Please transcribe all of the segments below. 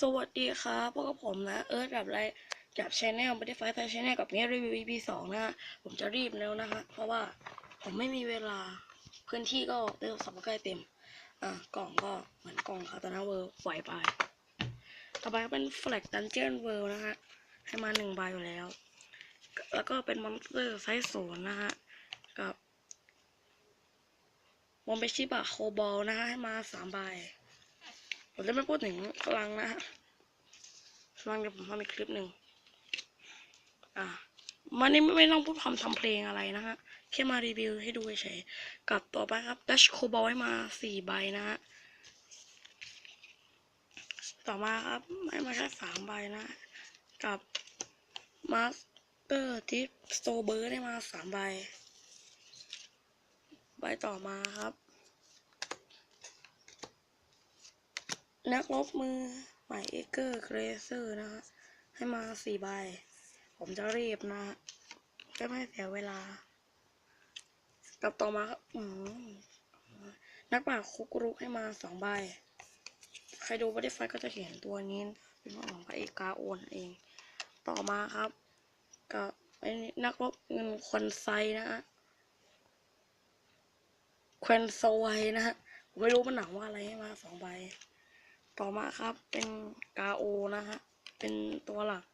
สวัสดีครับพวกบผมนะเอิร์ธกับไรกับชแนลบัตเตอร์ไฟไทยชแนลกับเนี้ยรีวิว EP สองนะฮะผมจะรีบแล้วนะฮะเพราะว่าผมไม่มีเวลาพื้นที่ก็เริ่มสับใกล้เต็มอะกล่องก็เหมือนกล่องคาตานาเวิร์ปล่อยไปต่อไปก็เป็นแฟลกดันเจียนเวิร์นะฮะให้มาหนึ่งใบอยู่แล้ว แล้วก็เป็นมอนสเตอร์ไซส์ศูนย์นะฮะกับมอนเบชิบะโคบอลนะฮะให้มาสามใบ ผมจะไม่พูดถึงพลังนะฮะพลังเดี๋ยวผมทำอีกคลิปหนึ่งอะมันนี่ไม่ต้องพูดคำทำเพลงอะไรนะฮะ แค่มารีวิวให้ดูเฉยๆกับต่อไปครับดัชโคบอลให้มาสี่ใบนะฮะ ต่อมาครับให้มาแค่สามใบนะ กับมาสเตอร์ทิปสโตเบอร์ได้มาสามใบ ใบต่อมาครับ นักรบมือใหม่เอเกอร์เกรเซอร์นะฮะให้มาสี่ใบ ผมจะรีบนะฮะจะไม่ให้เสียเวลา กับต่อมาครับนักปราคุกรุกให้มาสองใบ ใครดูบัตเตอร์ไฟก็จะเห็นตัวนี้ เป็นของพระเอกกาโอนเอง ต่อมาครับ กับไอ้นักรบเงินควันไซนะฮะควันโซไวนะฮะไม่รู้มันหนังว่าอะไรให้มาสองใบ ต่อมาครับเป็นกาโอนะฮะ เป็นตัวหลัก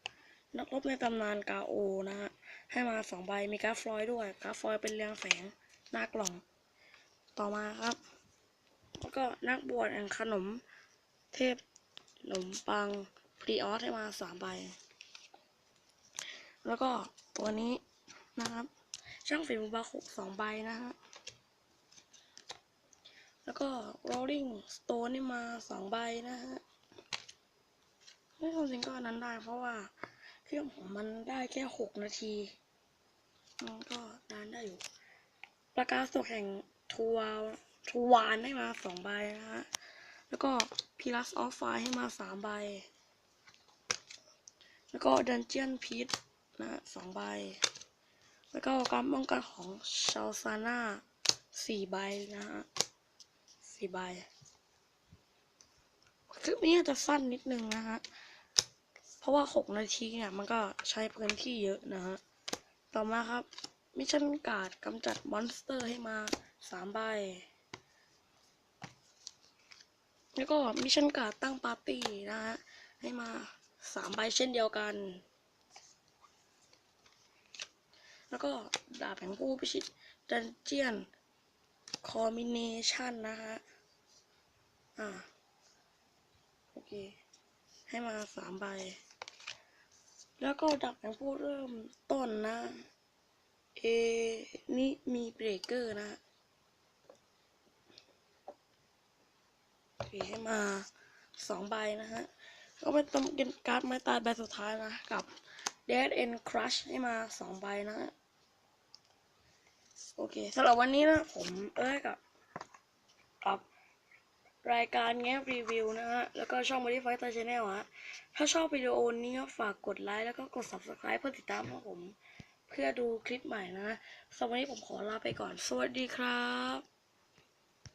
นักรบในตำนานกาโอนะฮะ ให้มาสองใบมีกราฟลอยด้วยกราฟลอยเป็นเรียงแสงหน้ากล่อง ต่อมาครับ แล้วก็นักบวชแห่งขนม เทพขนมปังพรีออสให้มาสามใบ แล้วก็ตัวนี้นะครับ ช่างฝีมือบาคุสองใบนะฮะ แล้วก็ rolling stone นี่มาสองใบนะฮะไม่ความจริงก็อันนั้นได้เพราะว่าเครื่องผมมันได้แค่หกนาทีมันก็นานได้อยู่ ประกาศตกแห่งทัวทัวานให้มาสองใบนะฮะ แล้วก็พิลัสออฟไฟให้มาสามใบ แล้วก็ดันเจียนพีทนะสองใบ แล้วก็การป้องกันของชาลซาน่าสี่ใบนะฮะ สี่ใบคลิปนี้อาจจะสั้นนิดนึงนะฮะ เพราะว่าหกนาทีเนี่ยมันก็ใช้พื้นที่เยอะนะฮะ ต่อมาครับ มิชชั่นการ์ดกำจัดมอนสเตอร์ให้มาสามใบ แล้วก็มิชชั่นการ์ดตั้งปาร์ตี้นะฮะ ให้มาสามใบเช่นเดียวกัน แล้วก็ดาบแห่งผู้พิชิตดันเจียนคอมบิเนชันนะฮะ อ่าโอเค ให้มาสามใบ แล้วก็ดับแห่งผู้เริ่มต้นนะ เอ นี่มีเบรกเกอร์นะ โอเค ให้มาสองใบนะฮะ ก็เป็นตำเป็นการ์ดไม้ตายใบสุดท้ายนะ กับ Dead End Crush ให้มาสองใบนะฮะโอเคสำหรับวันนี้นะ ผมเอ้ยกับกับ รายการแง้รีวิวนะฮะ แล้วก็ช่อง Modify Star Channel ฮะ ถ้าชอบวิดีโอนี้ก็ฝากกดไลค์แล้วก็กด Subscribe เพื่อติดตามพวกผม เพื่อดูคลิปใหม่นะสำหรับวันนี้ผมขอลาไปก่อน สวัสดีครับ